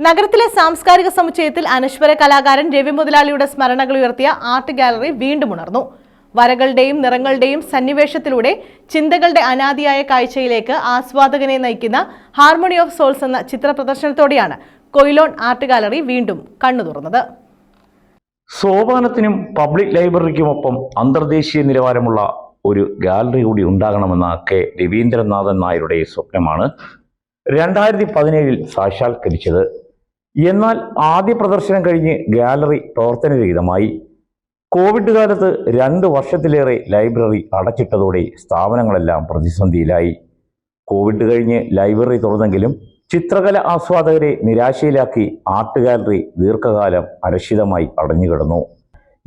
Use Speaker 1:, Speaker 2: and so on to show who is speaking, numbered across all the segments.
Speaker 1: നഗരത്തിലെ സാംസ്കാരിക സമുച്ചയത്തിൽ അനശ്വര കലാകാരൻ രവി മുതലാളിയുടെ സ്മരണകൾ ഉയർത്തിയ ആർട്ട് ഗാലറി വീണ്ടും ഉണർന്നു. വരകളുടെയും നിറങ്ങളുടെയും സന്നിവേശത്തിലൂടെ ചിന്തകളുടെ അനാദിയായ കാഴ്ചയിലേക്ക് ആസ്വാദകനെ നയിക്കുന്ന ഹാർമോണി ഓഫ് സോൾസ് എന്ന ചിത്ര പ്രദർശനത്തോടെയാണ് കൊയിലോൺ ആർട്ട് ഗാലറി വീണ്ടും കണ്ണു തുറന്നത്.
Speaker 2: സോപാനത്തിനും പബ്ലിക് ലൈബ്രറിക്കുമൊപ്പം അന്തർദേശീയ നിലവാരമുള്ള ഒരു ഗാലറി കൂടി ഉണ്ടാകണമെന്ന കെ രവീന്ദ്രനാഥൻ നായരുടെ സ്വപ്നമാണ് രണ്ടായിരത്തി പതിനേഴിൽ സാക്ഷാത്കരിച്ചത് എന്നാൽ ആദ്യ പ്രദർശനം കഴിഞ്ഞ് ഗാലറി പ്രവർത്തനരഹിതമായി കോവിഡ് കാലത്ത് രണ്ട് വർഷത്തിലേറെ ലൈബ്രറി അടച്ചിട്ടതോടെ സ്ഥാപനങ്ങളെല്ലാം പ്രതിസന്ധിയിലായി. കോവിഡ് കഴിഞ്ഞ് ലൈബ്രറി തുറന്നെങ്കിലും ചിത്രകല ആസ്വാദകരെ നിരാശയിലാക്കി ആർട്ട് ഗാലറി ദീർഘകാലം അരക്ഷിതമായി അടഞ്ഞുകിടന്നു.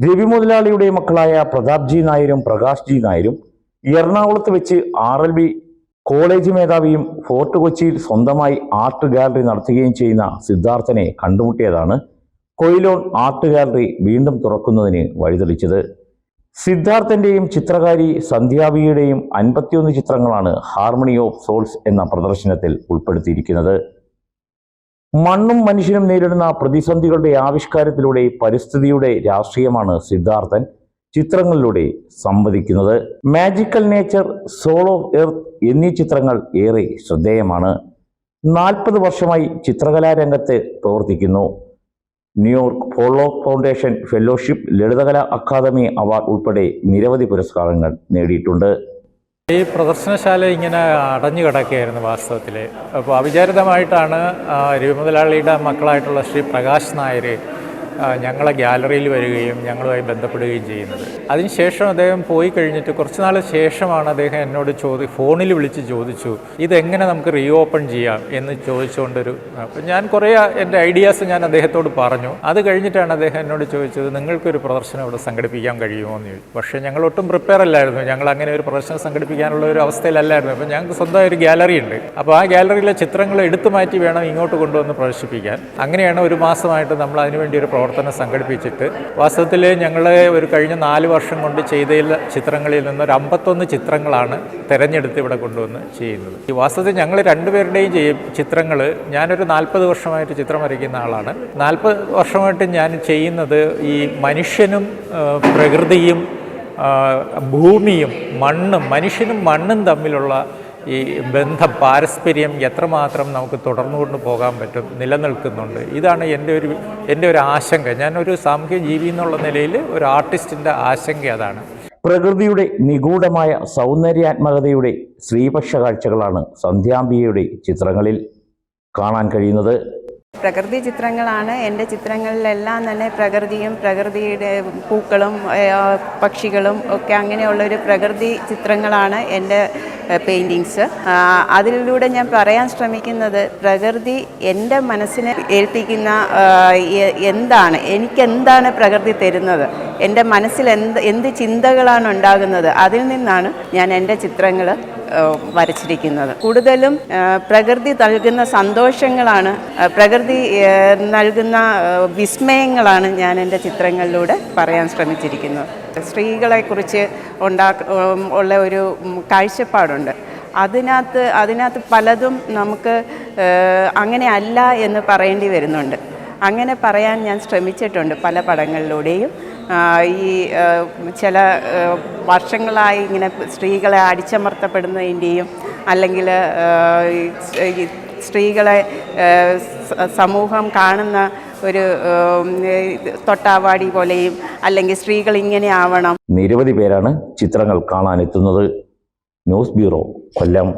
Speaker 2: രവി മുതലാളിയുടെ മക്കളായ പ്രതാപ്ജി നായരും പ്രകാശ് ജി നായരും എറണാകുളത്ത് വെച്ച് ആർ എൽ ബി കോളേജ് മേധാവിയും ഫോർട്ട് കൊച്ചിയിൽ സ്വന്തമായി ആർട്ട് ഗാലറി നടത്തുകയും ചെയ്യുന്ന സിദ്ധാർത്ഥനെ കണ്ടുമുട്ടിയതാണ് കൊയിലോൺ ആർട്ട് ഗാലറി വീണ്ടും തുറക്കുന്നതിന് വഴിതെളിച്ചത്. സിദ്ധാർത്ഥന്റെയും ചിത്രകാരി സന്ധ്യാബിയുടെയും അൻപത്തിയൊന്ന് ചിത്രങ്ങളാണ് ഹാർമണി ഓഫ് സോൾസ് എന്ന പ്രദർശനത്തിൽ ഉൾപ്പെടുത്തിയിരിക്കുന്നത്. മണ്ണും മനുഷ്യനും നേരിടുന്ന പ്രതിസന്ധികളുടെ ആവിഷ്കാരത്തിലൂടെ പരിസ്ഥിതിയുടെ രാഷ്ട്രീയമാണ് സിദ്ധാർത്ഥൻ. ചിത്രങ്ങളിലൂടെ സംവദിക്കുന്നത്. Magical nature soul of earth എന്നീ ചിത്രങ്ങൾ ഏറെ ശ്രദ്ധേയമാണ്. നാൽപ്പത് വർഷമായി ചിത്രകലാരംഗത്ത് പ്രവർത്തിക്കുന്നു. New York follow foundation fellowship Lalithakala Akademi award ഉൾപ്പെടെ നിരവധി പുരസ്കാരങ്ങൾ നേടിയിട്ടുണ്ട്.
Speaker 3: ഈ പ്രദർശനശാല ഇങ്ങനെ അടഞ്ഞു കിടക്കുകയായിരുന്നു വാസ്തവത്തിൽ അപ്പോൾ അവിചാരിതമായിട്ടാണ് രവിമുതലാളിയുടെ മക്കളായിട്ടുള്ള ശ്രീ പ്രകാശ് നായർ ഞങ്ങളെ ഗ്യാലറിയിൽ വരികയും ഞങ്ങളുമായി ബന്ധപ്പെടുകയും ചെയ്യുന്നത്. അതിനുശേഷം അദ്ദേഹം പോയി കഴിഞ്ഞിട്ട് കുറച്ച് നാൾ ശേഷമാണ് അദ്ദേഹം എന്നോട് ചോദി ഫോണിൽ വിളിച്ച് ചോദിച്ചു ഇതെങ്ങനെ നമുക്ക് റീ ഓപ്പൺ ചെയ്യാം? എന്ന് ചോദിച്ചുകൊണ്ടൊരു ഞാൻ കുറേ എന്റെ ഐഡിയാസ് ഞാൻ അദ്ദേഹത്തോട് പറഞ്ഞു. അത് കഴിഞ്ഞിട്ടാണ് അദ്ദേഹം എന്നോട് ചോദിച്ചത് നിങ്ങൾക്കൊരു പ്രദർശനം ഇവിടെ സംഘടിപ്പിക്കാൻ കഴിയുമോ? എന്ന് ചോദിച്ചു. പക്ഷേ ഞങ്ങൾ ഒട്ടും പ്രിപ്പയർ അല്ലായിരുന്നു. ഞങ്ങൾ അങ്ങനെ ഒരു പ്രദർശനം സംഘടിപ്പിക്കാനുള്ള ഒരു അവസ്ഥയിലല്ലായിരുന്നു. അപ്പോൾ ഞങ്ങൾക്ക് സ്വന്തമായി ഒരു ഗ്യാലറി ഉണ്ട്. അപ്പോൾ ആ ഗ്യാലറിയിലെ ചിത്രങ്ങൾ എടുത്തു മാറ്റി വേണം ഇങ്ങോട്ട് കൊണ്ടുവന്ന് പ്രദർശിപ്പിക്കാൻ. അങ്ങനെയാണ് ഒരു മാസമായിട്ട് നമ്മൾ അതിനുവേണ്ടി ഒരു പ്രവർത്തനം സംഘടിപ്പിച്ചിട്ട് വാസ്തവത്തിൽ ഞങ്ങൾ ഒരു കഴിഞ്ഞ നാല് വർഷം കൊണ്ട് ചെയ്ത ചിത്രങ്ങളിൽ നിന്ന് ഒരു അമ്പത്തൊന്ന് ചിത്രങ്ങളാണ് തിരഞ്ഞെടുത്ത് ഇവിടെ കൊണ്ടുവന്ന് ചെയ്യുന്നത്. ഈ വാസ്തവത്തിൽ ഞങ്ങൾ രണ്ടുപേരുടെയും ചെയ്യും ചിത്രങ്ങൾ ഞാനൊരു നാൽപ്പത് വർഷമായിട്ട് ചിത്രം വരയ്ക്കുന്ന ആളാണ്. നാൽപ്പത് വർഷമായിട്ട് ഞാൻ ചെയ്യുന്നത് ഈ മനുഷ്യനും പ്രകൃതിയും ഭൂമിയും മണ്ണും മനുഷ്യനും മണ്ണും തമ്മിലുള്ള ഈ ബന്ധം പാരസ്പര്യം എത്രമാത്രം നമുക്ക് തുടർന്നുകൊണ്ട് പോകാൻ പറ്റും നിലനിൽക്കുന്നുണ്ട്. ഇതാണ് എന്റെ ഒരു എന്റെ ഒരു ആശങ്ക. ഞാനൊരു സാമൂഹ്യ ജീവി എന്നുള്ള നിലയിൽ ഒരു ആർട്ടിസ്റ്റിന്റെ ആശങ്ക അതാണ്.
Speaker 2: പ്രകൃതിയുടെ നിഗൂഢമായ സൗന്ദര്യാത്മകതയുടെ ശ്രീപക്ഷ കാഴ്ചകളാണ് സന്ധ്യാംബികയുടെ ചിത്രങ്ങളിൽ കാണാൻ കഴിയുന്നത്.
Speaker 4: പ്രകൃതി ചിത്രങ്ങളാണ് എന്റെ ചിത്രങ്ങളിലെല്ലാം തന്നെ പ്രകൃതിയും പ്രകൃതിയുടെ പൂക്കളും പക്ഷികളും ഒക്കെ അങ്ങനെയുള്ളൊരു പ്രകൃതി ചിത്രങ്ങളാണ് എന്റെ പെയിന്റിങ്സ് അതിലൂടെ ഞാൻ പറയാൻ ശ്രമിക്കുന്നത് പ്രകൃതി എന്റെ മനസ്സിനെ ഏൽപ്പിക്കുന്ന എന്താണ് എനിക്കെന്താണ് പ്രകൃതി തരുന്നത്? എന്റെ മനസ്സിൽ എന്ത് എന്ത് ചിന്തകളാണ് ഉണ്ടാകുന്നത് അതിൽ നിന്നാണ് ഞാൻ എന്റെ ചിത്രങ്ങൾ വരച്ചിരിക്കുന്നത്. കൂടുതലും പ്രകൃതി നൽകുന്ന സന്തോഷങ്ങളാണ് പ്രകൃതി നൽകുന്ന വിസ്മയങ്ങളാണ് ഞാൻ എന്റെ ചിത്രങ്ങളിലൂടെ പറയാൻ ശ്രമിച്ചിരിക്കുന്നത്. സ്ത്രീകളെക്കുറിച്ച് ഉണ്ടാക്ക ഉള്ള ഒരു കാഴ്ചപ്പാടുണ്ട്. അതിനകത്ത് അതിനകത്ത് പലതും നമുക്ക് അങ്ങനെ അല്ല എന്ന് പറയേണ്ടി വരുന്നുണ്ട്. അങ്ങനെ പറയാൻ ഞാൻ ശ്രമിച്ചിട്ടുണ്ട് പല പടങ്ങളിലൂടെയും. ഈ ചില വർഷങ്ങളായി ഇങ്ങനെ സ്ത്രീകളെ അടിച്ചമർത്തപ്പെടുന്നതിന്റെയും അല്ലെങ്കിൽ സ്ത്രീകളെ സമൂഹം കാണുന്ന ഒരു തൊട്ടാവാടി പോലെയും അല്ലെങ്കിൽ സ്ത്രീകൾ ഇങ്ങനെ ആവണം.
Speaker 2: നിരവധി പേരാണ് ചിത്രങ്ങൾ കാണാനെത്തുന്നത്. ന്യൂസ് ബ്യൂറോ കൊല്ലം.